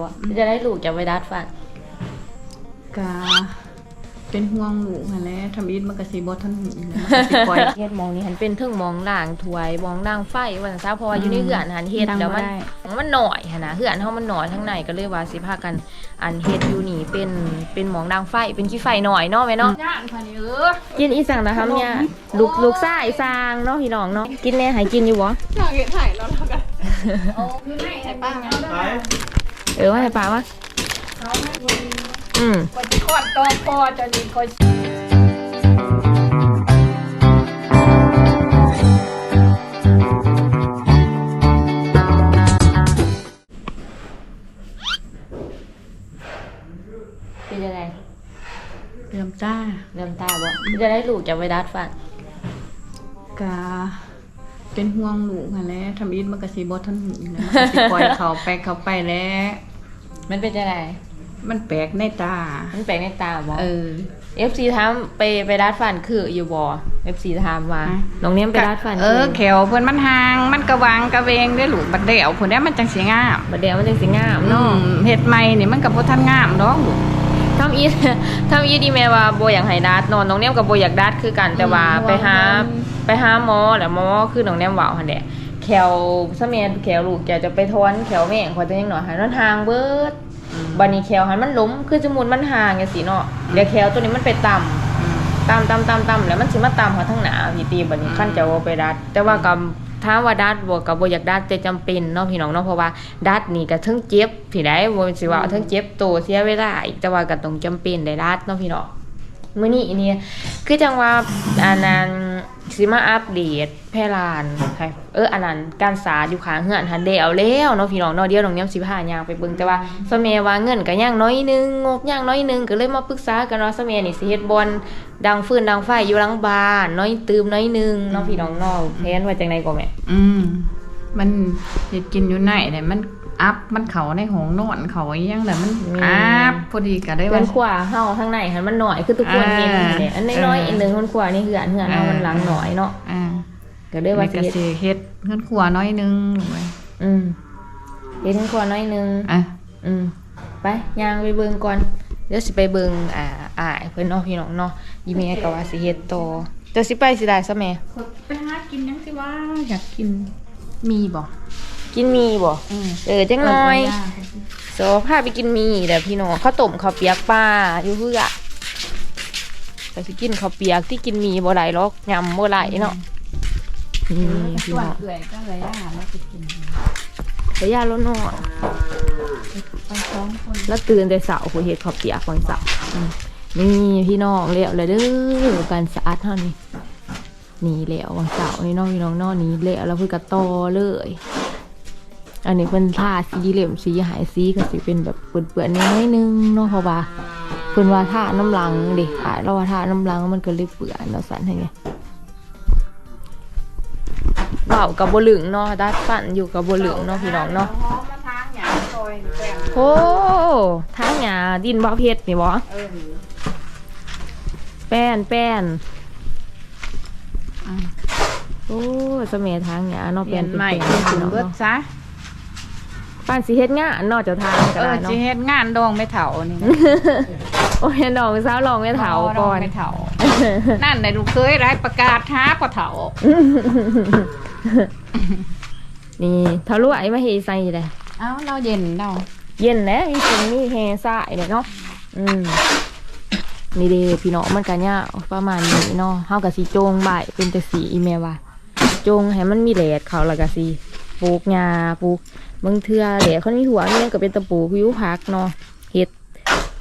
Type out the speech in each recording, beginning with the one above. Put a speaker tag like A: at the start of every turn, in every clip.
A: บ่จะได้ลูกจะไปดัดฟัน
B: กาเป็นห่วงลูกหั่นแหละทำอิฐมันก็สิบ่ทันหูแล้วมันก็สิปล่อย
A: เฮ็ดหมองนี่หันเป็นเทึงหมองล่างถวยหมองล่างไฟว่าซั่นซะเพราะว่าอยู่ในเฮือนหันเฮ็ด
B: ดัง
A: แล้วมัน
B: บ่ได้
A: มันหน่อยหันนะเฮือนเฮามันหน่อยทั้งในก็เลยว่าสิพากันอันเฮ็ดอยู่นี่เป็นเป็นหมองล่างไฟเป็นขี้ไฟหน่อยเนาะแม่เนาะ
B: ย่างค่ะนี่เออ
A: กินอีสังนะครับเนี่ยลูกลูกซ่าอีสางเนาะพี่น้องเนาะกินแน่ให้กินอยู่บ่
B: อยากเห็นถ่ายแล้วแล้วกันเอาคือไหนให้ป้า
A: เออว่าให้ป้าวะอืม
B: ก็สิคอดตอคอจะนี่ก็
A: เป็นยังไง
B: เริ่มจ้า
A: เริ่มตาบ่จะได้ลูกจะไปดัดฟัน
B: กา เป็นห่วงลูกหั่นแหละทำอิฐมันก็สิบ่ทันหูแล้วมันก็สิปล่อยเขาไปเขาไปแล้ว
A: มันเป็นยังไง
B: มันแปลกในตา
A: มันแปลกในตาบ่
B: เออ
A: FC ถามไปไปดัดฟันคืออยู่บ่ FC ถามว่า
B: ฮะ
A: น้องเนี้ยไปดัดฟัน
B: เออแขวเพิ่นมันห่าง มันกระวังกระเวงเด้อลูกบัดเดี่ยวเพิ่นได้มันจังสิงาม
A: บัดเดี๋ยวมันจังสิงาม
B: เนาะ
A: เนาะ
B: เฮ็ดใหม่นี่มันก็บ่ทันงามดอกลูก
A: ทำอีทำอีดีแม่ว่าบ่อยากให้ดัดเนอนน้องเนี้ยก็บ่อยากดัดคือกันแต่ว่า
B: อืม
A: ไปหา
B: ว่ามัน
A: ไปหาหมอแล้วหมอคือน้องเนี้ยเว้าหั่นแหละแขวซะแม่นแขวลูกแกจะไปทอนแขวแม่งขอยตัวยังหน่อยหันมันห่างเบิดบัดนี้แขวหันมันล้มคือสมมุติมันห่างจังซี่เนาะแล้วแขวตัวนี้มันไปต่ำตามตามตามตามแล้วมันสิมาตามเขาทั้งหนาพี่ตีบัดนี้
B: อืม
A: ขั้นจะเอาไปดัด แต่ว่ากับถามว่าดัดบวกกับบ่อยากดัดแต่จำเป็นเนาะพี่น้องเนาะเพราะว่าดัดนี่ก็เทั้งเจ็บพี่ได้บ่แม่นสิว่าเทั้งเจ็บตัวเสียเวลาอีกแต่ว่าก็ต้องจำเป็นได้ดัดเนาะพี่น้องมื้อนี้นี่คือจังว่าอันนั้น สิมาอัปเดตแพร่ลานให้เอออันนั้นการสาดอยู่ข้างเฮือนหันแล้วแล้วเนาะพี่น้องเนาะเดี๋ยวน้องเนียมสิพาย่างไปเบิ่งแต่ว่าสะแมว่าเงินก็ย่างน้อยหนึงงบย่างน้อยหนึงก็เลยมาปรึกษากันว่าสะแมนี่สิเฮ็ดบอลดังฟืนดังไฟอยู่หลังบ้านน้อยตืมน้อยหนึงเน้องพี่น้องเน้องแทนว่าจังไดก็แม่
B: อืมมันเฮ็ดกินอยู่ไหนเนี่ยมัน อัพมันเขาในห้องนอนเขาอีหยังแหละมันอัพพอดีก็ได้
A: เพื่
B: ว่า
A: อนขวาเฮาทางในหันมันหน่อยคือทุกคน
B: อ่า
A: เห็นเนี่ยอันน้อยๆ
B: เอออั
A: อันหนึงคนขวานี่เหือนเหือนเอา
B: อ่า
A: มันหลังหน่อยเนาะ
B: อ่า
A: ก็เลยว่า
B: นี่
A: สิ
B: ก็
A: เฮ็ด
B: สิเฮ็ดเงินขัวน้อยหนึงลูกเอ้ย
A: อืมเฮ็ดขวาน้อยหนึง
B: อะ
A: อืมไปย่างไปเบิ่งก่อนเดี๋ยวสิไปเบิ่งอ่าอ่ายเพิ่นเนาะพี่น้องเนาะอีเมก็ว่าสิเฮ็ดต่อจะสิไปสิได้ซะแม่
B: ไปหากินยังสิว่าอยากกินมีบ่
A: กินมีบ่
B: อืม
A: เออจังหน่อย
B: เย่าง
A: โซพาไปกินหมีเดี๋ยวพี่น้องข้าวต้มข้าวเปียกปลาอยู่เพื่อไปสิกินข้าวเปียกที่กินหมีบ่ไหลหรอกยำบ่ไหลเนาะนี่
B: เออ
A: พี่
B: ส่ว
A: น้
B: น
A: อง
B: เอื่อยก็เลยย่างแล้วสิกิน
A: ไปย่าแล้วนอน
B: ไปสองคน
A: แล้วตื่นแต่เสาร์ผู้เฮ็ดข้าวเปียกวันเสาร์อืมนี่พี่น้องเลี้ยวเลยเด้อการสะอาดเท่านี้นี่แล้ววันเสาร์นี่น้องพี่น้องเนอนนี้แล้วแล้วเพิ่นก็ต่อเลย อันนี้เพิ่นทาสีเหลี่ยมสีหายสีก็สิเป็นแบบเปื้อนๆน้อยนึงเนาะเพราะว่าเพิ่นว่าท่าน้ำลังเด็กอะเราว่าท่าน้ำลังมันก็เลยเปื่อนเราะสั่นให้ไงเบากับบ่เหลึงเนาะดัดฟันอยู่กับบ่เหลึงเนาะพี่น้องเนาะ
B: หอมมาทางหยาซอยนี่แป้ง
A: โอ้ทางหญ้าดินบ่เพชรนี่บ่
B: เอ
A: แป้นแป้นโอ้สะเมทางหญ้าเนาะ
B: เป
A: แป้
B: ลี่ย
A: นเป็น
B: ใหม่ถึง
A: เนาะ
B: เบิดซะ
A: ป้านสิเฮ็ดงานเนาะเจ้าทางก็
B: เอ
A: ได้
B: อ
A: เนาะ
B: สิเฮ็ดงานดองไม่เฒ่านี่
A: โอ้ยดอกสาวลองไม่เฒ่าก่อน
B: ไม่เฒ่านั่นในลูกเคยร้ายประกาศท้าปะเฒ่า
A: นี่ทะลุไอ้มาเฮใส่เลย
B: เอ้าเราเย็นเรา
A: เย็นแล้วมีคนมีแฮซ่ายเนี่ยเนาะอืมนี่เด้พี่น้องมันกันยาวประมาณนี้เนาะเฮากับสีโจงใบายเป็นแต่สีอีเมลว่าโจงให้มันมีแหลดเขาแล้วก็สี ปลูกหญ้าปลูกบางเทื่อแหลดเขามีหัวมีหยังก็เป็นตะปูผิวพักเนาะเฮ็ด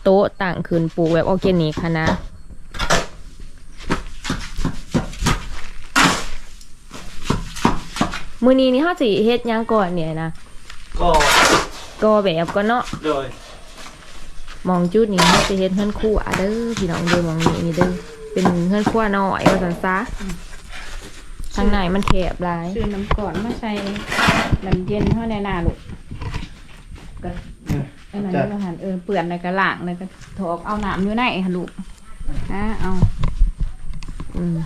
A: โต๊ะต่างขึ้นปลูกแบบออร์แกนิกค่ะนะมื้อนี้นี่เฮาสิเฮ็ดหยังก่อนเนี่ยนะ
C: ก็
A: ก็แบบก็เนาะ
C: โดย
A: มองจุดนี้เขาจะเห็นเพื่อนครั่วเด้อพี่น้องเด้อมองนี่นี่เด้อเป็นเพื่อนครั่วน้อยว่าสันซะ ทางไหนมันแคบหลาย
B: ซื้อน้ำก่อนมาใส่น้ำเย็นเท่าในนาลูกก็อันนั้นเราหันเออเปื่อนในกระล่างเลยก็ถอกเอาน้ำอยู่ในหันลูกอะเอา
A: อืม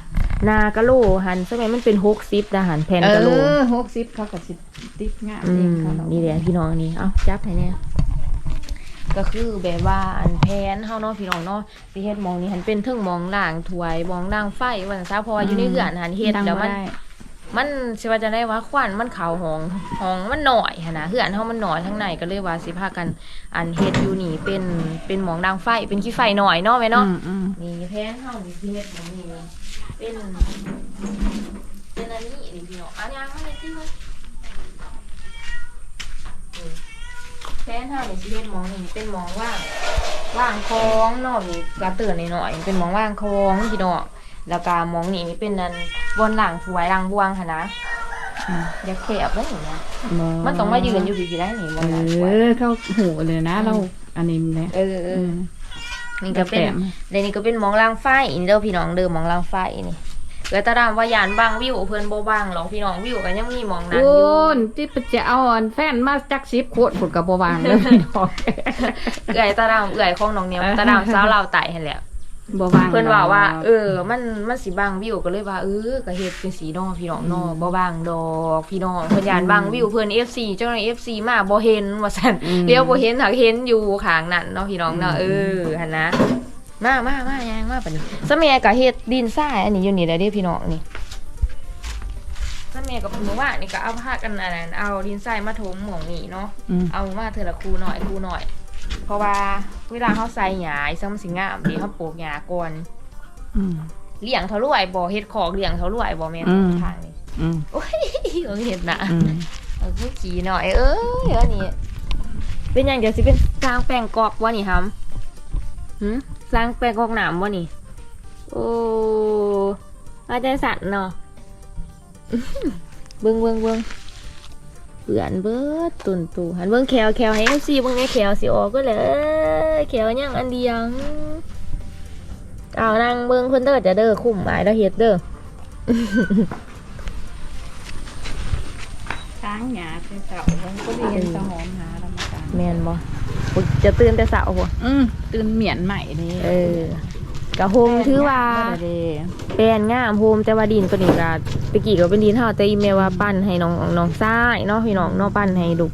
A: นากะโลหันสมัยมันเป็นหกซิปนะหันแผ่น
B: เอกะ
A: โล
B: อหกสิบเขาก็สิติดงาม
A: อื
B: เอง
A: ม
B: เขาเนาะ
A: นี่แหละพี่น้องนี่ เอ้าจับให้เนี่ย ก็คือแบบว่าอันแพนเฮาเนาะพี่น้องเนาะสิเฮ็ดหมองนี้หันเป็นเทึงหมองล่างถวยหมองล่างไฟว่าซั่นซะเพราะว่าอยู่ในเรือนหันเฮ็ด
B: ดัง
A: แล้ว
B: บ่
A: มัน
B: ได้
A: มันสิว่าจะได้ว่าควันมันขาวหองหองมันหน่อยหันนะเฮือนเฮามันหน่อยทั้งในก็เลยว่าสิพากันอันเฮ็ดอยู่นี่เป็นเป็นหมองดังไฟเป็นขี้ไฟหน่อยเนาะแม่เนาะ
B: อืมอืม
A: นี่แพนเฮานี่สิเฮ็ดหมองนี้เป็นเป็นอันนี้นี่พี่น้องอันยังมันได้ที่มันนี่แพ นเฮานี่สิเฮ็ดหมองนี่เป็นหมองว่างว่างคลองเนาะนี่กระเตือนหน่อยๆเป็นหมองว่างคลองพี่น้องแล้วก็หมองนี่เป็นอันบนหลังถวยหลังบวงค่ะนะ
B: อืม
A: อย่าแคบได้อย่างเงี้ย
B: บ่
A: มันต้องมายืนอยู่ดีๆได้หนิมัน
B: เอ
A: น่ะสวย
B: อเข้าหูเลยนะเราอันนี้เลย
A: เออเอ
B: อื
A: อ
B: ม
A: นี่ก็เป็นในนี้ก็เป็นหมองลางไฟอินเด้อพี่น้องเด้อหมองลางไฟนี่ เกิดตาดามว่ายานบางวิวเพิ่นบ่บางหรอกพี่น้องวิวก็ยังมีหมองนั้น
B: โอ้
A: อยู่
B: นที่จะเอาอันแฟนมาจักสิบขวดผลกับบวางเลยพี่น้อง
A: เอื่อยตาดามเอื่อยของน้องเนี่ยตาดามสาวลาวไต่หั่นแหละ
B: บวาง
A: เพิ่นว่าว่า เออ มันมันสิบางวิวก็เลยว่าเออก็เฮ็ดเป็นสีน้องพี่น้องเนาะบ่บางดอกพี่น้องเพิ่นยานบางวิวเพิ่น FC เจ้าหน้า FC มาบ่เห็นว่าซั่นเลี้ยวบ่เห็นหักเห็นอยู่ข้างนั้นเนาะพี่น้องเนาะเออหั่นนะ มามามายังมาปานนี้สะแมัยก็เฮ็ดดินทรายอันนี้อยู่นี่แหละเด้พี่น้องนี่สะแมัยกับหนูว่านี่ก็เอาผ้ากันอันนั้นเอาดินทรายมาถมหม่องนี่เนาะ
B: อืม
A: เอามาเทื่อละคูหน่อยคูหน่อย เพราะว่าเวลาเฮาใส่หญ้าไอ้ซ้ำสิงามดีเฮาปลูกหญ้าก่อน
B: อืม
A: เลี้ยงเท่ารวยบ่เฮ็ดขอกเลี้ยงเท่ารวยบ่แม่น
B: อืม
A: ทางนี้
B: อืม
A: โอ้ยเอาเฮ็ดน่ะ
B: อืม
A: เอาผู้ขี่หน่อยเอ้ยอันนี้เป็นหยังเดี๋ยวสิเป็นสร้างแป้งกอกวะนี่ฮัม หืมสร้างแป้งกอกหนามวะนี่ โอ้อาจารย์สัตว์เนาะเบิ้งเบิ้งเบิ้งเปื่อนเบิดตุนตูหันเบิ้งแขวแขวให้เอฟซีเบิ้งไอ้แขวสิออกก็เลยแขวยังอันเดียวเอานางเบิ้งเพิ่นเด้อจะเด้อคุ้มหมายแล้วเฮ็ดเด้อ
B: ช้างหยาเป็นเสามันก็ดีเห็นสะหอมหาธรรมการ
A: แม่นบ่อุ๊ย จะตื่นแต่เช้าบ่
B: อืมตื่นเหมียนใหม่นี่
A: เออกะโฮมถือว่า
B: เด้
A: แปลนงามโฮมแต่ว่าดินตัวนี้ก็ตะกี้ก็เป็นดินเฮาแต่อีเมลว่าปั้นให้น้องน้องซ้ายเนาะพี่น้องเนาะปั้นให้ลูก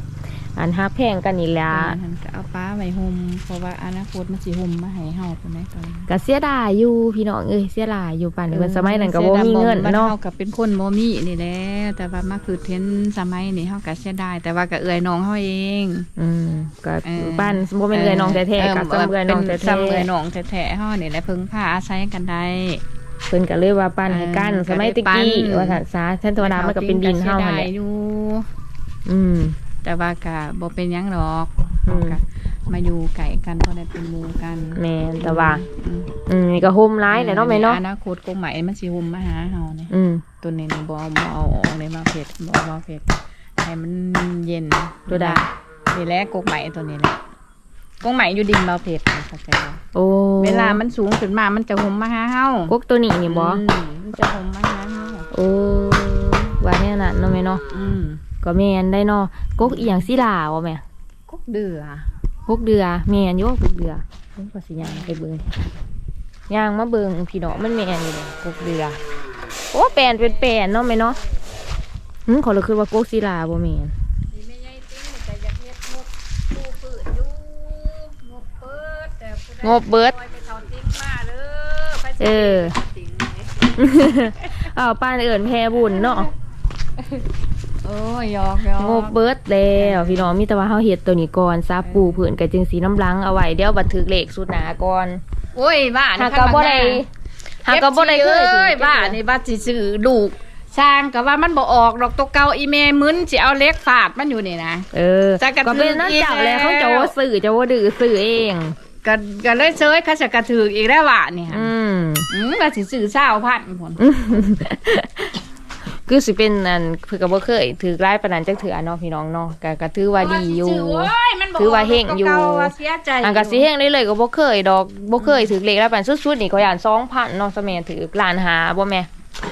A: อันฮักแพงกันนี่แหละ
B: หันก็เอาป้าไว้ห่มเพราะว่าอนาคตมันสิห่มมาให้เฮาเป็นไดตอนนี้
A: ก็เสียดายอยู่พี่น้องเอ้ยเสียดายอยู่ปั้นเพิ่นสมัยนั้นก็บ่มีเงิน
B: เนาะ
A: เนาะ
B: เฮาก็เป็นคนบ่มีนี่แหละแต่ว่ามาคือเทรนด์สมัยนี้เฮาก็เสียดายแต่ว่าก็เอื้อยน้องเฮาเอง
A: อืมก็
B: เออ
A: ปั้นบ่แม่นเอ้ยน้องแท้ๆก็ซ้ำเอ้ยน้อง
B: เป็
A: แท้
B: ซ้ำเอื้อย
A: ๆ
B: น้องแท้ๆเฮานี่แหละเพิ่งพาอาศัยกันได้
A: เพิ่นก็เลยว่าปั้นให้กัน
B: เออ
A: สมัยตะกี้
B: ก็ได้ปั้น
A: ว่าซั่นซะท่านธรรมดามันก็เป็นดินเฮา
B: ก็
A: หั่น
B: สีย
A: แห
B: ดาย
A: ละ
B: อยู่
A: อืม
B: แต่ว่าก็บ่เป็นหยังหรอก
A: อืม
B: เฮาก็มาอยู่ไก่กันพอได้เป็นหมู่กัน
A: แม่นแต่ว่า
B: อืม
A: อืมนี่ก็โฮมร้ายแหละเนาะแม่เนาะ
B: อนาคตกงใหม่มันสิห่มมาหาเฮาเนี่ย
A: อืม
B: ตัวนี้นี่บ่เอาบ่เอาออกเลยมาเผ็ดบ่เอามาเผ็ดให้มันเย็น
A: ตัวใด
B: นี่แหละกกใหม่ตัวนี้แหละกกใหม่อยู่ดินบ่เผ็ดเข้าใจบ่
A: โอ้
B: เวลามันสูงขึ้นมามันจะห่มมาหาเฮาก
A: กตัวนี้นี่บ่
B: อืมมันจะห่มมาหาเฮา
A: โอ้ว่าแน่นั้นเนาะแม่เนาะ
B: อืม
A: ก็แม่นได้เนาะกกอีหยังสิลาบ่แม่
B: กกเดือก
A: กเดือแม่นอยู่กกเดือเพิ่นก็สิย่างไปเบิ่งย่างมาเบิ่งพี่น้องมันแม่นอยู่เด้กกเดือโอ้แปลนเป็นแปลนเนาะแม่เนาะหึขอเลยคือว่ากกศิลาบ่แม่น
B: นี่แม่ใหญ่ติ้งแต่อยากเฮ็ดงบผู้ปืนอยู่งบเปิดแต่ผู้ใด
A: งบเบิด
B: ปล่อยไปเท่าติ้งมาเด้อไปสิ
A: เออ
B: ติ้งนี่
A: อ้าวป้านเอิ้นแพรบุญเนาะ
B: โอ้ยยอกยอก
A: งบเบิดแล้วพี่น้องมีแต่ว่าเฮาเฮ็ดตัวนี้ก่อนซาปูผืนก็จึงสีน้ำลังเอาไว้เดี๋ยวบันทึกเลขสุดหนาก่อน
B: โอ้ยบ้า
A: หาก
B: นี่
A: ก็บ่ได้หากก็บ่ได้เคย
B: เอ้ย
A: ถือ
B: บ้านี่บ้าสิซื้อลูกสร้างก็ว่ามันบ่ออกดอกตัวเก่าอีเมมึนสิเอาเล็กฟาดมันอยู่นี่นะ
A: เออ
B: จะกระ
A: ก็เป็นนั่น
B: ทืบอีก
A: เจ้าแหล้ว
B: แล้ว
A: เขาจะว่าสื่อจะว่าดื้อสื่อเอง
B: ก็ก็เลยเซยเขาจะกระถืออีกแล้วว่ะนี่ฮะ
A: อืม
B: อืมว่าสิซื้อเศร้าพันผล
A: คือสิเป็นนั่นเพื่อก็บ่เคยถือร้ายปานนั้นจักเถื่อเนาะพี่น้องเนาะก็ก็ถือว่าดีอยู่ ถือว่าเฮงอยู่
B: เสียใจ
A: อันก็สิเฮงได้เลยก็บ่เคยดอกบ่เคยถือเลขแล้วปานสุดๆนี่ก็ย่าน2,000เนาะสมัยถือล้านหาบ่แม่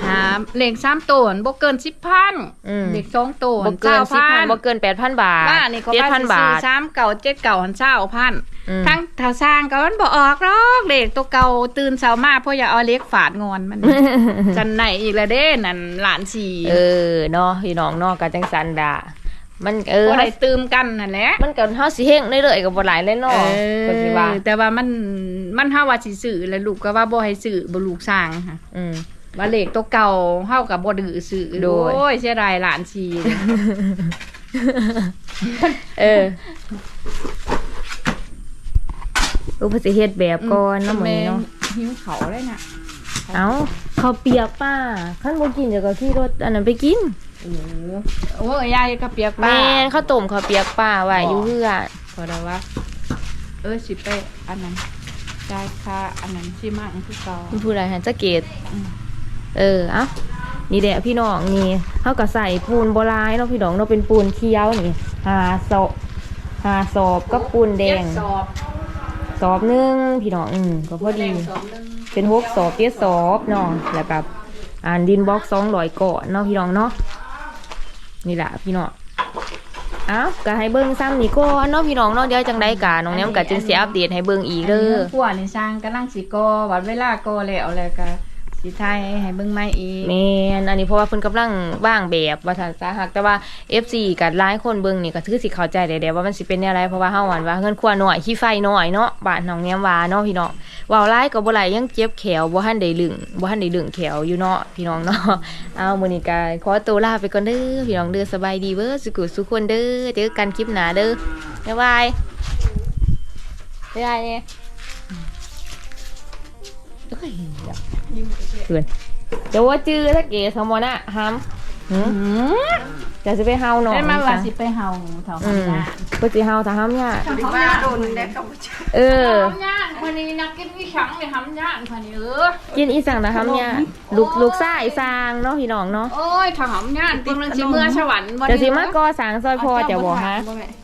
B: หาเลขสามตัวบ่เกินสิบพัน
A: อืม
B: เลขสองตัว
A: บ่เกิน
B: พั
A: 10,000บ่เกิน8,000บาท
B: ว่านี่เขาว่าสิ
A: 7,000บา
B: ซื้อ
A: ท
B: สามเก่าเจ็ดเก่าหันเศร้าพัน
A: อืม
B: ทั้งเท่าสร้างก็มันบ่ออกหรอกเลขตัวเก่าตื่นเช้ามาเพราะอย่าเอาเล็กฝาดงอนมันจันไหนอีกแล้วเด้นั่นหลานสี่
A: เออเนาะพี่น้องเนาะก็จังสันดามันเออ
B: บ่ได้ตื่มกันนั่นแหละ
A: มันก็เฮาสิเฮงเรื่อยๆก็บ่หลายเลยเนาะก็สิว่า
B: แต่ว่ามันมันเฮาว่าสิซื้อแล้วลูกก็ว่าบ่ให้ซื้อบ่ลูกสร้างค่ะ
A: อืม
B: ว่าเลขตัวเก่าเฮากับบ่ดื้อซื้อ
A: โดย
B: โอ้ยเสียดายหลานชี
A: เออ อุปสิเฮ็ดแบบก่อนเนาะมื้อนี้เนาะ
B: หิวเขาเลยน่ะ
A: เอ้าข้าวเปียกป้าคันบ่กินเดี๋ยวก็ขี่รถอันนั้นไปกิน
B: โอ้โอ้ยายก็เปียกบ้า
A: แม่นข้าวต้มข้าวเปียกป้าไว้อยู่เฮือน
B: พอได้ว่าเออสิไปอันนั้นจ่ายค่าอันนั้นสิมั่งคือเก่า
A: คุณผู้ใดหันสะเกต
B: อืม
A: เออเอ้านี่แหละพี่น้องนี่เขาก็ใส่ปูนโบราณเนาะพี่น้องเนาะเป็นปูนเคี้ยวนี่หาศอกหาศอกก็ปูนแดง
B: เจ็สอบ
A: ส อบหนึงพี่น้องอืมก็พอดี
B: สอบหนึง
A: เป็นหกสอบเจ็ดสอบเนาะแล้วกับอ่านดินบล็อกสองร้อยก่อนเนาะพี่น้องเนาะนี่แหละพี่น้องเอ้าก็ให้เบิ่งซ้ำนี่ก่อนเนาะพี่น้องเนาะเดี๋ยวจังได้กาน้องแนมก็จึงสิอัปเดตให้เบิ่งอีกเด้อ
B: พวกนี่สร้างกำลังสิกอวัดเวลากอแล้วแล้วก็ สิไทยให้เบิ่งใหม่อีก
A: แมนอันนี้เพราะว่าเพิ่นกำลังว่างแบบว่าทันสาหักแต่ว่า FC กับหลายคนเบิ่งนี่ก็ถือสิเข้าใจได้ๆว่ามันสิเป็นแนวไรเพราะว่าเฮาหวันว่าเงินครัวน้อยขี้ไฟน้อยเนาะบ้านหนองแนมวาเนาะพี่น้องเว้าหลายก็บ่หลายยังเจ็บแขวบ่ทันได้ลึงบ่ทันได้ลึงแขวอยู่เนาะพี่น้องเนาะเอามื้อนี้ก็ขอตัวลาไปก่อนเด้อพี่น้องเด้อสบายดีเบ้อสุขุสุขคนเด้อเจอกันคลิปหน้าเด้อบ๊ายบายบ๊ายบายเนี่ย เอ้ยเพื่อนเดี๋ยวว่าจื้อถ้าเก๋สมอนะฮัมหืม
B: อืม
A: เดี๋ยวจะไปเฮาหน่อย
B: ได้มาว่าสิไปเฮาแถว
A: อื
B: หาม
A: เพื่อจะเฮาถ้าฮัมเนี่ย
B: ว่าโดนแดกกับ
A: เออ
B: หำย่างวันนี้นักกินวิชังเลยหำย่าคนนี้เออ
A: กินอีสังนะฮัมเนี่ยลูกลูกซ่าอีสางเนาะพี่น้องเนาะ
B: โอ้ยถ้าหำย่างกำลังสิเมื่อสวรรค์บ่
A: เดี๋ยวสิมาก่อสางซอยพอจะบอกฮะ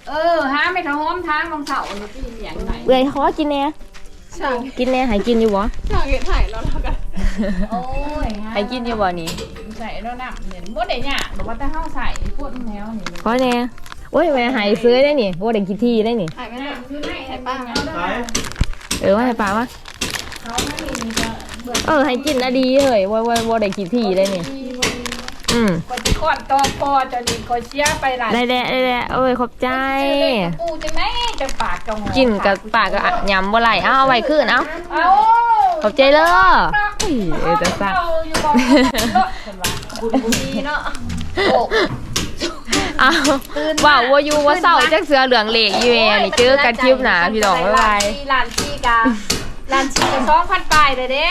B: เออฮะไม่ทะหอมทางลงเสานี่พี่เลี้ยงไหน
A: เบื่อขอกินแน่
C: ช่าง
A: กินแน่ให้กินอยู่บ่
C: ช่างเห็นถ่ายแล้วแล้วกัน
B: โอ้ยฮะ
A: ให้กินอยู่บ่นี่
B: ใส่แล้วน้ำเนี่ยบ่ได้หยาบอกว่าแต่เฮาใส่พวกแนวนี่
A: ขอแน่โอ้ยแม่ให้ซื้อได้นี่บ่ได้กินที่ได้นี่
C: ถ่ายไม่ได้
B: อยู่ใน
C: ถ่ายป้า
A: เออว่าให้ป้าวะ
B: เขาไม่มีก็เบื่อ
A: เออให้กินอะดีเลยว่าว่าบ่ได้กินที่ได้นี่ อืม
B: ก็สิก่อนตอพอจะนี่ก็เสียไปหลาย
A: ได้แล้วได้แล้วเอ้ยขอบใจ
B: ปูจังไหนจะปากจัง
A: กินกับปากก็อะยำบ่ไหลเอาเอาไว้คืนเอา
B: เอา
A: ขอบใจเด้อเออจะซัก
B: เอาอยู่บ่คนว่า
C: บุญบุญดีเนาะ
A: อ้าวว่าวัวอยู่ว่าเศร้าจักเสือเหลืองเหล็กอยู่แม่นี่เจอกันคลิปหนาพี่น้องบ๊ายบาย
B: ร้านชีการ้านชีกาสองพันปลายเลยเด้